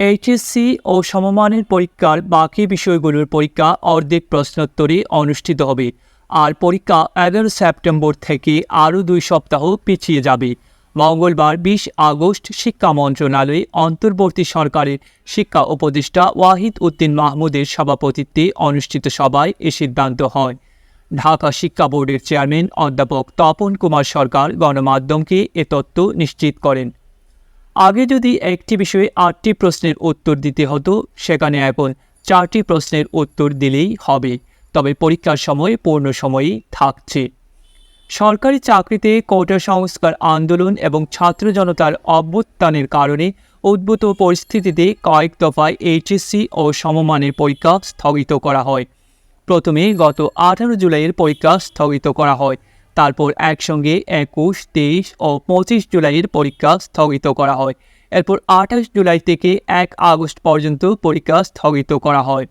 HSC ও সমমানের পরীক্ষার বাকি বিষয়গুলোর পরীক্ষা অর্ধেক প্রশ্নোত্তরে অনুষ্ঠিত হবে। আর পরীক্ষা এগারো সেপ্টেম্বর থেকে আরও দুই সপ্তাহ পিছিয়ে যাবে। মঙ্গলবার বিশ আগস্ট শিক্ষা মন্ত্রণালয়ে অন্তর্বর্তী সরকারের শিক্ষা উপদেষ্টা ওয়াহিদ উদ্দিন মাহমুদের সভাপতিত্বে অনুষ্ঠিত সভায় এ সিদ্ধান্ত হয়। ঢাকা শিক্ষা বোর্ডের চেয়ারম্যান অধ্যাপক তপন কুমার সরকার গণমাধ্যমকে এ তথ্য নিশ্চিত করেন। আগে যদি একটি বিষয়ে আটটি প্রশ্নের উত্তর দিতে হতো, সেখানে এখন চারটি প্রশ্নের উত্তর দিলেই হবে। তবে পরীক্ষার সময় পূর্ণ সময়ই থাকছে। সরকারি চাকরিতে কোটা সংস্কার আন্দোলন এবং ছাত্র জনতার অভ্যুত্থানের কারণে উদ্ভূত পরিস্থিতিতে কয়েক দফায় এইচএসসি ও সমমানের পরীক্ষা স্থগিত করা হয়। প্রথমে গত আঠারো জুলাইয়ের পরীক্ষা স্থগিত করা হয়। তারপর একসঙ্গে একুশ, তেইশ ও পঁচিশ জুলাইয়ের পরীক্ষা স্থগিত করা হয়। এরপর আঠাশ জুলাই থেকে এক আগস্ট পর্যন্ত পরীক্ষা স্থগিত করা হয়।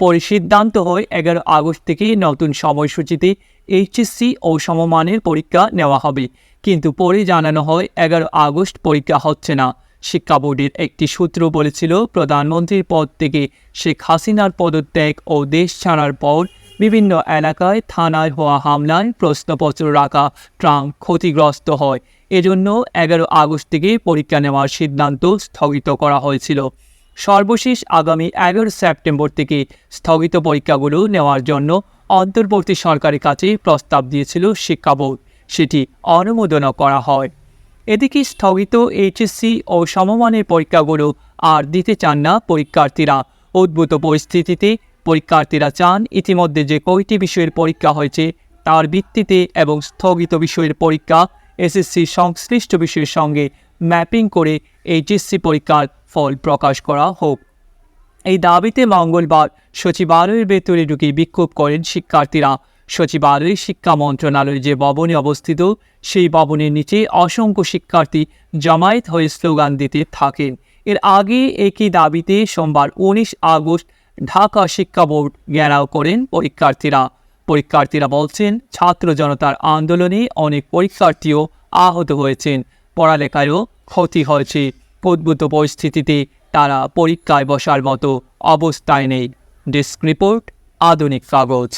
পরে সিদ্ধান্ত হয় এগারো আগস্ট থেকে নতুন সময়সূচিতে এইচএসসি ও সমমানের পরীক্ষা নেওয়া হবে। কিন্তু পরে জানানো হয় এগারো আগস্ট পরীক্ষা হচ্ছে না। শিক্ষা বোর্ডের একটি সূত্র বলেছিল, প্রধানমন্ত্রীর পদ থেকে শেখ হাসিনার পদত্যাগ ও দেশ ছাড়ার পর বিভিন্ন এলাকায় থানায় হওয়া হামলায় প্রশ্নপত্র রাখা ট্রাম ক্ষতিগ্রস্ত হয়। এজন্য এগারো আগস্ট থেকে পরীক্ষা নেওয়ার সিদ্ধান্ত স্থগিত করা হয়েছিল। সর্বশেষ আগামী এগারো সেপ্টেম্বর থেকে স্থগিত পরীক্ষাগুলো নেওয়ার জন্য অন্তর্বর্তী সরকারের কাছে প্রস্তাব দিয়েছিল শিক্ষা বোর্ড। সেটি অনুমোদনও করা হয়। এদিকে স্থগিত এইচএসসি ও সমমানের পরীক্ষাগুলো আর দিতে চান না পরীক্ষার্থীরা। উদ্ভূত পরিস্থিতিতে পরীক্ষার্থীরা চান ইতিমধ্যে যে কয়টি বিষয়ের পরীক্ষা হয়েছে, তার ভিত্তিতে এবং স্থগিত বিষয়ের পরীক্ষা এসএসসি সংশ্লিষ্ট বিষয়ের সঙ্গে ম্যাপিং করে এইচএসসি পরীক্ষার ফল প্রকাশ করা হোক। এই দাবিতে মঙ্গলবার সচিবালয়ের ভেতরে ঢুকে বিক্ষোভ করেন শিক্ষার্থীরা। সচিবালয় শিক্ষা মন্ত্রণালয় যে ভবনে অবস্থিত, সেই ভবনের নিচে অসংখ্য শিক্ষার্থী জামায়াত হয়ে স্লোগান দিতে থাকেন। এর আগে একই দাবিতে সোমবার উনিশ আগস্ট ঢাকা শিক্ষা বোর্ড ঘেরাও করেন পরীক্ষার্থীরা। পরীক্ষার্থীরা বলছেন ছাত্র জনতার আন্দোলনে অনেক পরীক্ষার্থীও আহত হয়েছেন। পড়ালেখায়ও ক্ষতি হয়েছে। উদ্ভূত পরিস্থিতিতে তারা পরীক্ষায় বসার মতো অবস্থায় নেই। ডেস্ক রিপোর্ট, আধুনিক কাগজ।